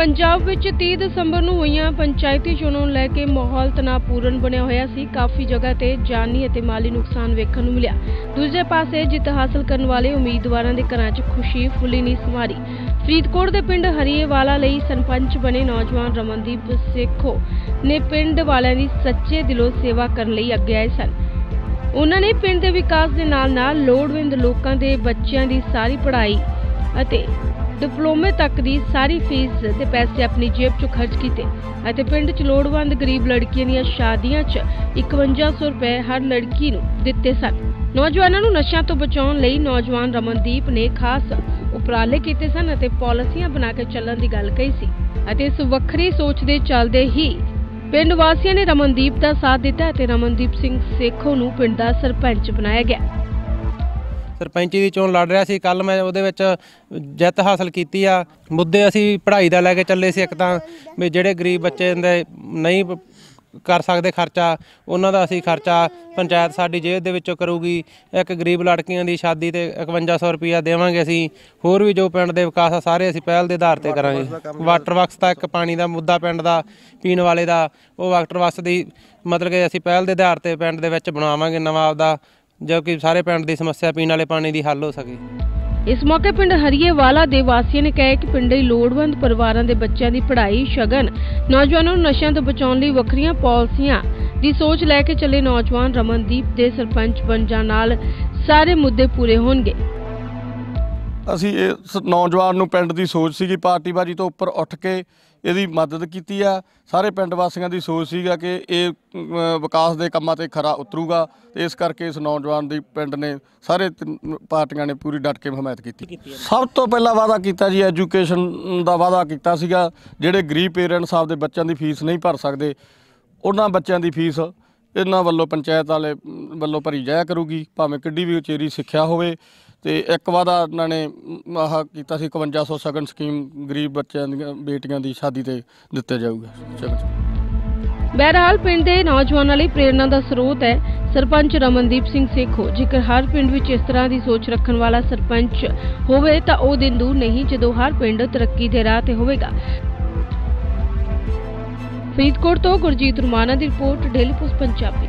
ਪੰਜਾਬ ਵਿੱਚ 30 ਦਸੰਬਰ ਨੂੰ ਹੋਈਆਂ ਪੰਚਾਇਤੀ ਚੋਣਾਂ ਨੂੰ ਲੈ ਕੇ ਮਾਹੌਲ ਤਣਾਅਪੂਰਨ ਬਣਿਆ ਹੋਇਆ ਸੀ। ਕਾਫੀ ਜਗ੍ਹਾ ਤੇ ਜਾਨੀ ਅਤੇ ਮਾਲੀ ਨੁਕਸਾਨ ਵੇਖਣ ਨੂੰ ਮਿਲਿਆ। ਦੂਜੇ ਪਾਸੇ ਜਿੱਤ ਹਾਸਲ ਕਰਨ ਵਾਲੇ ਉਮੀਦਵਾਰਾਂ ਦੇ ਘਰਾਂ 'ਚ ਖੁਸ਼ੀ ਫੁੱਲੀ ਨਹੀਂ ਸਮਾਰੀ ਫਰੀਦਕੋਟ ਦੇ ਪਿੰਡ ਹਰੀਏਵਾਲਾ ਲਈ ਸਰਪੰਚ ਬਣੇ ਨੌਜਵਾਨ ਰਮਨਦੀਪ ਸੇਖੋ ਨੇ ਪਿੰਡ ਵਾਲਿਆਂ ਦੀ ਸੱਚੇ ਦਿਲੋਂ ਸੇਵਾ ਕਰਨ ਲਈ ਅੱਗੇ ਆਏ ਸਨ। ਉਹਨਾਂ ਨੇ ਪਿੰਡ ਦੇ ਵਿਕਾਸ ਦੇ ਨਾਲ-ਨਾਲ ਲੋੜਵੰਦ ਲੋਕਾਂ ਦੇ ਬੱਚਿਆਂ ਦੀ ਸਾਰੀ ਪੜ੍ਹਾਈ ਅਤੇ ਡਿਪਲੋਮੇ ਤੱਕ ਦੀ ਸਾਰੀ ਫੀਸ ਤੇ ਪੈਸੇ ਆਪਣੀ ਜੇਬ 'ਚੋਂ ਖਰਚ ਕੀਤੇ ਅਤੇ ਪਿੰਡ 'ਚ ਲੋੜਵੰਦ ਗਰੀਬ ਲੜਕੀਆਂ ਦੀਆਂ ਸ਼ਾਦੀਆਂ 'ਚ 5100 ਰੁਪਏ ਹਰ ਲੜਕੀ ਨੂੰ ਦਿੱਤੇ ਸਨ। ਨੌਜਵਾਨਾਂ ਨੂੰ ਨਸ਼ਿਆਂ ਤੋਂ ਬਚਾਉਣ ਲਈ ਨੌਜਵਾਨ ਰਮਨਦੀਪ ਨੇ ਖਾਸ ਉਪਰਾਲੇ ਕੀਤੇ ਸਨ ਅਤੇ ਪਾਲਿਸੀਆਂ ਬਣਾ ਕੇ ਚੱਲਣ ਦੀ ਗੱਲ ਕਹੀ ਸੀ ਅਤੇ ਇਸ ਵੱਖਰੀ ਸੋਚ ਦੇ ਚੱਲਦੇ ਹੀ ਪਿੰਡ ਵਾਸੀਆਂ ਨੇ ਰਮਨਦੀਪ ਦਾ ਸਾਥ ਦਿੱਤਾ ਅਤੇ ਰਮਨਦੀਪ ਸਿੰਘ ਸੇਖੋ ਨੂੰ ਪਿੰਡ ਦਾ ਸਰਪੰਚ ਬਣਾਇਆ ਗਿਆ। ਸਰਪੰਚੀ ਦੀ ਚੋਣ ਲੜ ਰਿਹਾ ਸੀ। ਕੱਲ ਮੈਂ ਉਹਦੇ ਵਿੱਚ ਜਿੱਤ ਹਾਸਲ ਕੀਤੀ ਆ। ਮੁੱਦੇ ਅਸੀਂ ਪੜ੍ਹਾਈ ਦਾ ਲੈ ਕੇ ਚੱਲੇ ਸੀ ਇੱਕ ਤਾਂ ਵੀ ਜਿਹੜੇ ਗਰੀਬ ਬੱਚੇ ਹੁੰਦੇ ਨਹੀਂ ਕਰ ਸਕਦੇ ਖਰਚਾ, ਉਹਨਾਂ ਦਾ ਅਸੀਂ ਖਰਚਾ ਪੰਚਾਇਤ ਸਾਡੀ ਜੇਬ ਦੇ ਵਿੱਚੋਂ ਕਰੂਗੀ। ਇੱਕ ਗਰੀਬ ਲੜਕੀਆਂ ਦੀ ਸ਼ਾਦੀ ਤੇ 5100 ਰੁਪਇਆ ਦੇਵਾਂਗੇ ਅਸੀਂ। ਹੋਰ ਵੀ ਜੋ ਪਿੰਡ ਦੇ ਵਿਕਾਸ ਆ, ਸਾਰੇ ਅਸੀਂ ਪਹਿਲ ਦੇ ਆਧਾਰ ਤੇ ਕਰਾਂਗੇ। ਵਾਟਰ ਵਰਕਸ ਦਾ ਇੱਕ ਪਾਣੀ ਦਾ ਮੁੱਦਾ ਪਿੰਡ ਦਾ, ਪੀਣ ਵਾਲੇ ਦਾ, ਉਹ ਵਾਟਰ ਵਰਕਸ ਦੀ ਮਤਲਬ ਕਿ ਅਸੀਂ ਪਹਿਲ ਦੇ ਆਧਾਰ ਤੇ ਪਿੰਡ ਦੇ ਵਿੱਚ ਬਣਾਵਾਂਗੇ ਨਵਾਂ ਆਪਦਾ ਜੋ ਕਿ ਸਾਰੇ ਪਿੰਡ ਦੀ ਸਮੱਸਿਆ ਪੀਣ ਵਾਲੇ ਪਾਣੀ ਦੀ ਹੱਲ ਹੋ ਸਕੇ। ਇਸ ਮੌਕੇ ਪਿੰਡ ਹਰੀਏਵਾਲਾ ਦੇ ਵਾਸੀਆਂ ਨੇ ਕਿਹਾ ਕਿ ਪਿੰਡ ਦੇ ਲੋੜਵੰਦ ਪਰਿਵਾਰਾਂ ਦੇ ਬੱਚਿਆਂ ਦੀ ਪੜ੍ਹਾਈ ਸ਼ਗਨ, ਨੌਜਵਾਨਾਂ ਨੂੰ ਨਸ਼ਿਆਂ ਤੋਂ ਬਚਾਉਣ ਲਈ ਵੱਖਰੀਆਂ ਪਾਲਿਸੀਆਂ ਦੀ ਸੋਚ ਲੈ ਕੇ ਚੱਲੇ ਨੌਜਵਾਨ ਰਮਨਦੀਪ ਦੇ ਸਰਪੰਚ ਬਣ ਜਾਣ ਨਾਲ ਸਾਰੇ ਮੁੱਦੇ ਪੂਰੇ ਹੋਣਗੇ। ਅਸੀਂ ਇਸ ਨੌਜਵਾਨ ਨੂੰ ਪਿੰਡ ਦੀ ਸੋਚ ਸੀਗੀ ਪਾਰਟੀਬਾਜੀ ਤੋਂ ਉੱਪਰ ਉੱਠ ਕੇ ਇਹਦੀ ਮਦਦ ਕੀਤੀ ਆ। ਸਾਰੇ ਪਿੰਡ ਵਾਸੀਆਂ ਦੀ ਸੋਚ ਸੀਗਾ ਕਿ ਇਹ ਵਿਕਾਸ ਦੇ ਕੰਮਾਂ ਤੇ ਖਰਾ ਉਤਰੂਗਾ ਤੇ ਇਸ ਕਰਕੇ ਇਸ ਨੌਜਵਾਨ ਦੀ ਪਿੰਡ ਨੇ ਸਾਰੇ ਪਾਰਟੀਆਂ ਨੇ ਪੂਰੀ ਡਟ ਕੇ ਹਮਾਇਤ ਕੀਤੀ। ਸਭ ਤੋਂ ਪਹਿਲਾਂ ਵਾਅਦਾ ਕੀਤਾ ਜੀ ਐਜੂਕੇਸ਼ਨ ਦਾ ਵਾਅਦਾ ਕੀਤਾ ਸੀਗਾ। ਜਿਹੜੇ ਗਰੀਬ ਪੇਰੈਂਟਸ ਆਪਦੇ ਬੱਚਿਆਂ ਦੀ ਫੀਸ ਨਹੀਂ ਭਰ ਸਕਦੇ ਉਹਨਾਂ ਬੱਚਿਆਂ ਦੀ ਫੀਸ ਇਹਨਾਂ ਵੱਲੋਂ ਪੰਚਾਇਤ ਵਾਲੇ ਵੱਲੋਂ ਭਰੀ ਜਾਇਆ ਕਰੂਗੀ ਭਾਵੇਂ ਕਿੱਡੀ ਵੀ ਉਚੇਰੀ ਸਿੱਖਿਆ ਹੋਵੇ। ਤੇ ਇੱਕ ਵਾਦਾ ਇਹਨਾਂ ਨੇ ਆਹ ਕੀਤਾ ਸੀ 5100 ਸਗਨ ਸਕੀਮ ਗਰੀਬ ਬੱਚਿਆਂ ਦੀਆਂ, ਬੇਟੀਆਂ ਦੀ ਸ਼ਾਦੀ ਤੇ ਦਿੱਤੇ ਜਾਊਗਾ। ਸ਼ਗਨ ਬਹਰਹਾਲ ਪਿੰਡ ਦੇ ਨੌਜਵਾਨਾਂ ਲਈ ਪ੍ਰੇਰਣਾ ਦਾ ਸਰੋਤ ਹੈ ਸਰਪੰਚ ਰਮਨਦੀਪ ਸਿੰਘ ਸੇਖੋ। ਜੇਕਰ ਹਰ ਪਿੰਡ ਵਿੱਚ ਇਸ ਤਰ੍ਹਾਂ ਦੀ ਸੋਚ ਰੱਖਣ ਵਾਲਾ ਸਰਪੰਚ ਹੋਵੇ ਤਾਂ ਉਹ ਦਿਨ ਦੂਰ ਨਹੀਂ, ਜਦੋਂ ਹਰ ਪਿੰਡ ਤਰੱਕੀ ਦੇ ਰਾਹ ਤੇ ਹੋਵੇਗਾ। ਫਰੀਦਕੋਟ ਤੋਂ ਗੁਰਜੀਤ ਰੁਮਾਨਾ ਦੀ ਰਿਪੋਰਟ, ਡੇਲੀ ਪੋਸਟ, ਪੰਜਾਬੀ।